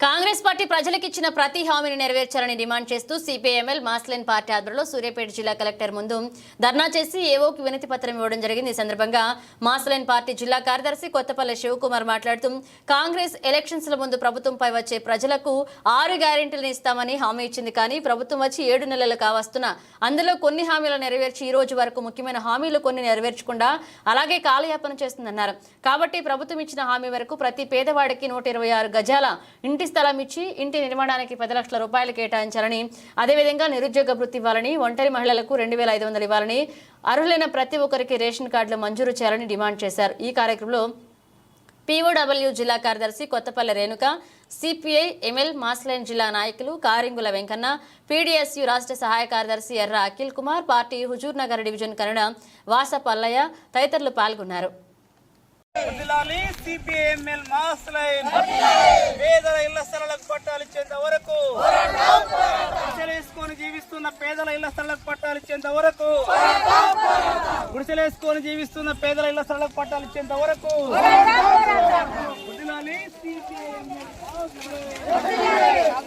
Congress party ప్రజలకిచ్చిన ప్రతి హామీని నెరవేర్చాలని డిమాండ్ చేస్తూ సిపిఐఎంఎల్ మాస్లైన్ పార్టీ ఆధ్వర్యంలో సూర్యాపేట జిల్లా కలెక్టర్ ముందు ధర్నా చేసి ఏవోకి వినతి పత్రం ఇవ్వడం జరిగింది. ఈ సందర్భంగా మాస్లైన్ పార్టీ జిల్లా కార్యదర్శి కొత్తపల్లి శివకుమార్ మాట్లాడుతూ కాంగ్రెస్ ఎలక్షన్స్ ముందు ప్రభుత్వంపై వచ్చే ప్రజలకు ఆరు గ్యారెంటీలను ఇస్తామని హామీ ఇచ్చింది. కానీ ప్రభుత్వం వచ్చి ఏడు నెలలు కావస్తున్నా అందులో కొన్ని హామీలు నెరవేర్చి ఈ రోజు వరకు ముఖ్యమైన హామీలు కొన్ని నెరవేర్చకుండా అలాగే కాలయాపన చేస్తుందన్నారు. కాబట్టి ప్రభుత్వం ఇచ్చిన హామీ వరకు ప్రతి పేదవాడికి నూట ఇరవై ఆరు గజాల ఇంటి స్థలం ఇచ్చి ఇంటి నిర్మాణానికి పది లక్షల రూపాయలు కేటాయించాలని అదేవిధంగా నిరుద్యోగ వృత్తి ఇవ్వాలని ఒంటరి మహిళలకు రెండు వేల ఐదు వందలు ఇవ్వాలని అర్హులైన ప్రతి ఒక్కరికి రేషన్ కార్డులు మంజూరు చేయాలని డిమాండ్ చేశారు. ఈ కార్యక్రమంలో పీఓడబ్ల్యూ జిల్లా కార్యదర్శి Kothapalli Renuka CPI ML mass line జిల్లా నాయకులు కారింగుల వెంకన్న పీడీఎస్యు రాష్ట్ర సహాయ కార్యదర్శి ఎర్ర అఖిల్ కుమార్ పార్టీ హుజూర్ నగర్ డివిజన్ కన్నడ వాస పల్లయ్య తదితరులు పాల్గొన్నారు. వదిలాలి సిపిఎంఎల్ మాస్ లైన్ పేదల ఇళ్ళ స్థలాలకు పట్టాలు ఇచ్చేంత వరకు గుడిసెలేసుకొని జీవిస్తున్న పేదల ఇళ్ళ స్థలాలకు పట్టాలు ఇచ్చేంత వరకు గుడిసెలేసుకొని జీవిస్తున్న పేదల ఇళ్ళ స్థలాలకు పట్టాలు ఇచ్చేంత వరకు వదిలాలి సిపిఎంఎల్ మాస్ లైన్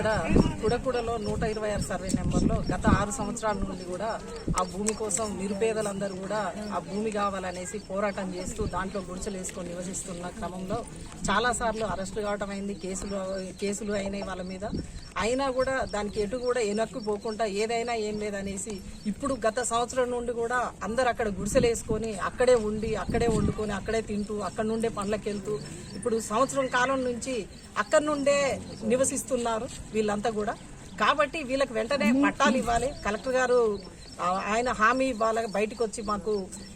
ఇక్కడ కుడకుడలో నూట ఇరవై ఆరు సర్వే నెంబర్లో గత ఆరు సంవత్సరాల నుండి కూడా ఆ భూమి కోసం నిరుపేదలందరూ కూడా ఆ భూమి కావాలనేసి పోరాటం చేస్తూ దాంట్లో గుడిసెలు వేసుకొని నివసిస్తున్న క్రమంలో చాలా సార్లు అరెస్టు కావడం అయింది కేసులు కేసులు అయినాయి వాళ్ళ మీద. అయినా కూడా దానికి ఎటు కూడా వెనక్కి పోకుండా ఏదైనా ఏం లేదనేసి ఇప్పుడు గత సంవత్సరం నుండి కూడా అందరు అక్కడ గుడిసెలు వేసుకొని అక్కడే ఉండి అక్కడే వండుకొని అక్కడే తింటూ అక్కడ నుండే పండ్లకెళ్తూ ఇప్పుడు సంవత్సరం కాలం నుంచి అక్కడ నుండే నివసిస్తున్నారు వీళ్ళంతా కూడా. కాబట్టి వీళ్ళకి వెంటనే పట్టాలు ఇవ్వాలి. కలెక్టర్ గారు ఆయన హామీ వాళ్ళ బయటకు వచ్చి మాకు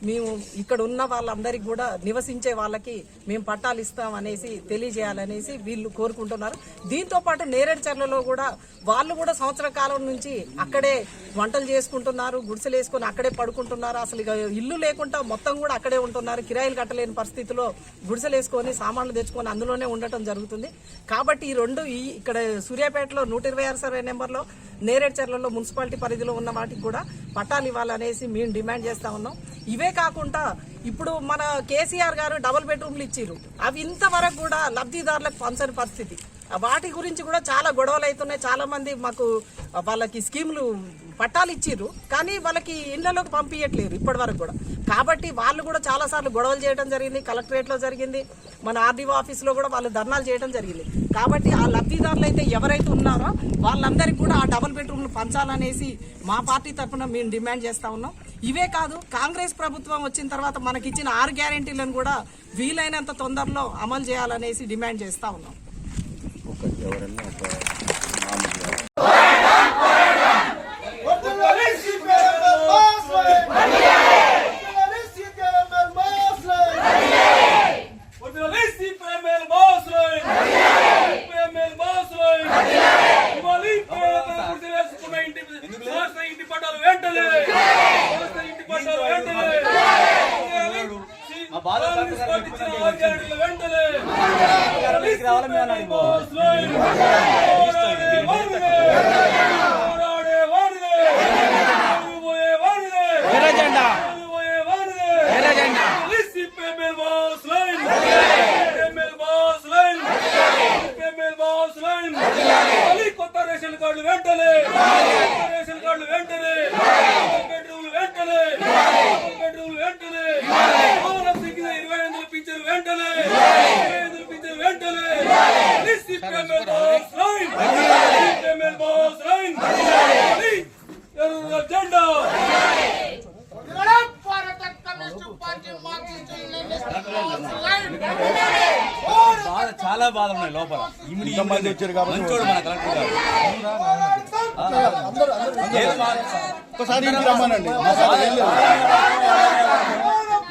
మేము ఇక్కడ ఉన్న వాళ్ళందరికీ కూడా నివసించే వాళ్ళకి మేము పట్టాలు ఇస్తాం అనేసి తెలియజేయాలనేసి వీళ్ళు కోరుకుంటున్నారు. దీంతో పాటు నేరేడుచర్లలో కూడా వాళ్ళు కూడా సంవత్సర కాలం నుంచి అక్కడే వంటలు చేసుకుంటున్నారు గుడిసెలు వేసుకొని అక్కడే పడుకుంటున్నారు. అసలు ఇల్లు లేకుండా మొత్తం కూడా అక్కడే ఉంటున్నారు. కిరాయిలు కట్టలేని పరిస్థితిలో గుడిసెలు వేసుకొని సామాన్లు తెచ్చుకొని అందులోనే ఉండటం జరుగుతుంది. కాబట్టి ఈ రెండు ఈ ఇక్కడ సూర్యాపేటలో నూట ఇరవై ఆరు సర్వే నెంబర్లో నేరేడుచర్లలో మున్సిపాలిటీ పరిధిలో ఉన్న వాటికి కూడా పట్టాలు ఇవ్వాలనేసి మేము డిమాండ్ చేస్తా ఉన్నాం. ఇవే కాకుండా ఇప్పుడు మన కేసీఆర్ గారు డబుల్ బెడ్రూమ్లు ఇచ్చారు అవి ఇంతవరకు కూడా లబ్ధిదారులకు పంచని పరిస్థితి. వాటి గురించి కూడా చాలా గొడవలు అవుతున్నాయి. చాలా మంది మాకు వాళ్ళకి స్కీములు పట్టాలు ఇచ్చిర్రు కానీ వాళ్ళకి ఇళ్ళలోకి పంపించట్లేరు ఇప్పటి వరకు కూడా. కాబట్టి వాళ్ళు కూడా చాలా సార్లు గొడవలు చేయడం జరిగింది కలెక్టరేట్లో జరిగింది మన ఆర్డీఓ ఆఫీస్లో కూడా వాళ్ళు ధర్నాలు చేయడం జరిగింది. కాబట్టి ఆ లబ్ధిదారులు అయితే ఎవరైతే ఉన్నారో వాళ్ళందరికీ కూడా ఆ డబుల్ బెడ్రూమ్లు పంచాలనేసి మా పార్టీ తరఫున మేము డిమాండ్ చేస్తా ఉన్నాం. ఇవే కాదు కాంగ్రెస్ ప్రభుత్వం వచ్చిన తర్వాత మనకి ఇచ్చిన ఆరు గ్యారెంటీలను కూడా వీలైనంత తొందరలో అమలు చేయాలనేసి డిమాండ్ చేస్తా ఉన్నాం వదిలాలి సిపిఎంఎల్ మాస్ లైన్ వదిలాలి CPML mass line వదిలాలి CPML mass line CPML mass line ఇవ్వాలి పేదలకు గుడిసెలేసుకున్న ఇంటి శాస్త్ర ఇంటి పట్టాలు వెంటనే శాస్త్ర ఇంటి పట్టాలు వెంటనే మా బాధ వెంటనే రావాలి మేము మాస్ లైన్ పోరాడే వారిదే పోరాడే వారిదే పోయే వారిదే ఎర్రజెండా పోయే వారిదే ఎర్రజెండా CPML mass line CPML mass line CPML mass line మళ్ళీ కొత్త రేషన్ కార్డులు వెంటనే కొత్త రేషన్ కార్డులు వెంటనే డబుల్ బెడ్రూమ్లు వెంటనే డబుల్ బెడ్రూమ్లు వెంటనే భవనం దిగిన ఇరవై ఐదుల పింఛన్ వెంటనే ఇరవై ఐదుల పింఛన్ వెంటనే CPML mass line CPML mass line బాధ చాలా బాధ ఉన్నాయి లోపల. ఇమిడి మంది వచ్చారు కాబట్టి మంచోడు మన కలెక్టర్ గారు. ఒకసారి రమ్మనండి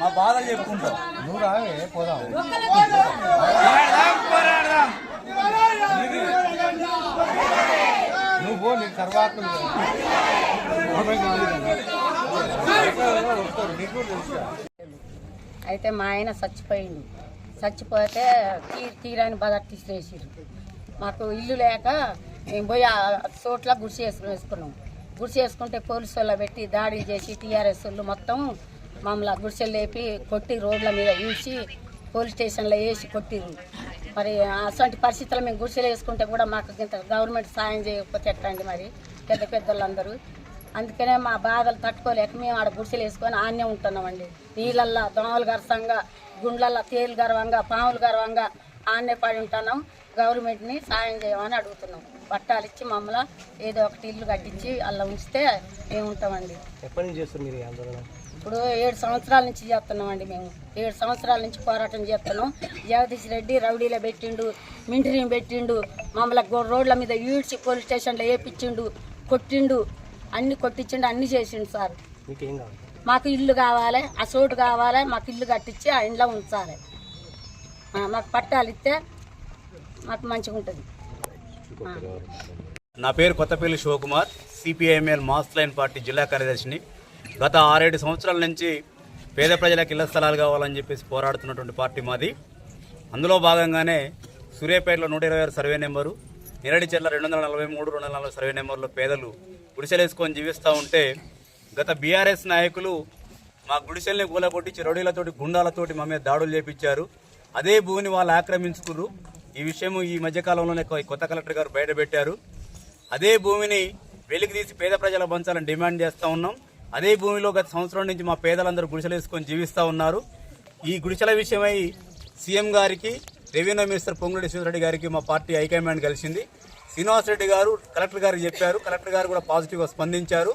మా బాధ చెప్పుకుంటాం. నువ్వు రావే పోదాం పోరాడదాం, పోరాడదాం. నువ్వు సర్వాత్మక నీకు అయితే మా ఆయన చచ్చిపోయిండు. చచ్చిపోతే తీరు తీరాని బదట్టి వేసిరు మాకు ఇల్లు లేక మేము పోయి ఆ చోట్ల గుడిసి వేసుకుని వేసుకున్నాం. గుడిసె వేసుకుంటే పోలీసు వాళ్ళ పెట్టి దాడి చేసి టీఆర్ఎస్ వాళ్ళు మొత్తం మమ్మల్ని గుడిసెలు లేపి కొట్టి రోడ్ల మీద ఈడ్చి పోలీస్ స్టేషన్లో వేసి కొట్టిరు మరి అటువంటి పరిస్థితుల్లో మేము గుడిసెలు వేసుకుంటే కూడా మాకు ఇంత గవర్నమెంట్ సాయం చేయకపోతే ఎట్లా అండి మరి? పెద్ద పెద్దలందరూ అందుకనే మా బాధలు తట్టుకోలేక మేము ఆడ గుడిసెలు వేసుకొని ఆన్నే ఉంటున్నామండి. నీళ్ళల్లో దోమలు గరసంగా గుండ్లల్లో తేలు గర్వంగా పాములు గర్వంగా ఆన్నే పడి ఉంటున్నాం. గవర్నమెంట్ని సాయం చేయమని అడుగుతున్నాం. పట్టాలు ఇచ్చి మమ్మల్ని ఏదో ఒకటి ఇల్లు కట్టించి అలా ఉంచితే మేము ఉంటామండి ఎప్పటి నుంచి చేస్తారు మీరు ఆందోళన? ఇప్పుడు ఏడు సంవత్సరాల నుంచి చేస్తున్నామండి మేము. ఏడు సంవత్సరాల నుంచి పోరాటం చేస్తున్నాం. జగదీష్ రెడ్డి రౌడీలో పెట్టిండు మింటరీని పెట్టిండు మమ్మల్ని రోడ్ల మీద ఈడ్చి పోలీస్ స్టేషన్లో వేపించిండు కొట్టిండు అన్ని కొట్టించిండు అన్ని చేసిండు సార్. మీకు ఇల్లు కావాలి ఆ చోటు కావాలి మాకు ఇల్లు కట్టించి ఆ ఇంట్లో ఉంచాలి మాకు పట్టాలు ఇస్తే మాకు మంచిగా ఉంటుంది. నా పేరు Kothapalli Shivakumar CPIML mass line party జిల్లా కార్యదర్శిని. గత ఆరేడు సంవత్సరాల నుంచి పేద ప్రజలకు ఇళ్ళ స్థలాలు కావాలని చెప్పేసి పోరాడుతున్నటువంటి పార్టీ మాది. అందులో భాగంగానే సూర్యాపేటలో నూట ఇరవై ఆరు సర్వే నెంబరు నిరడిచెర్ల రెండు వందల నలభై మూడు రెండు వందల నలభై సర్వే నెంబర్లో పేదలు గుడిసెలేసుకొని జీవిస్తూ ఉంటే గత బీఆర్ఎస్ నాయకులు మా గుడిసెల్ని కూలగొట్టి చెరడీలతోటి గుండాలతోటి మా మీద దాడులు చేపించారు. అదే భూమిని వాళ్ళు ఆక్రమించుకున్నారు ఈ విషయం ఈ మధ్యకాలంలోనే కొత్త కలెక్టర్ గారు బయటపెట్టారు అదే భూమిని వెలికి తీసి పేద ప్రజల పంచాలని డిమాండ్ చేస్తూ ఉన్నాం. అదే భూమిలో గత సంవత్సరం నుంచి మా పేదలందరూ గుడిసెలు వేసుకొని జీవిస్తూ ఉన్నారు. ఈ గుడిసెల విషయమై సీఎం గారికి రెవెన్యూ మినిస్టర్ పొంగురెడ్డి శ్రీధరెడ్డి గారికి మా పార్టీ హైకమాండ్ కలిసింది. శ్రీనివాస్ రెడ్డి గారు కలెక్టర్ గారికి చెప్పారు. కలెక్టర్ గారు కూడా పాజిటివ్గా స్పందించారు.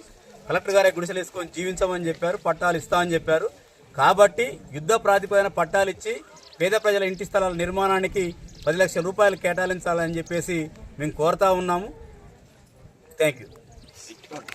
కలెక్టర్ గారే గుడిసెలు వేసుకొని జీవించమని చెప్పారు. పట్టాలు ఇస్తామని చెప్పారు. కాబట్టి యుద్ధ ప్రాతిపదికన పట్టాలు ఇచ్చి పేద ప్రజల ఇంటి స్థలాల నిర్మాణానికి పది లక్షల రూపాయలు కేటాయించాలని చెప్పేసి మేము కోరుతా ఉన్నాము. Thank you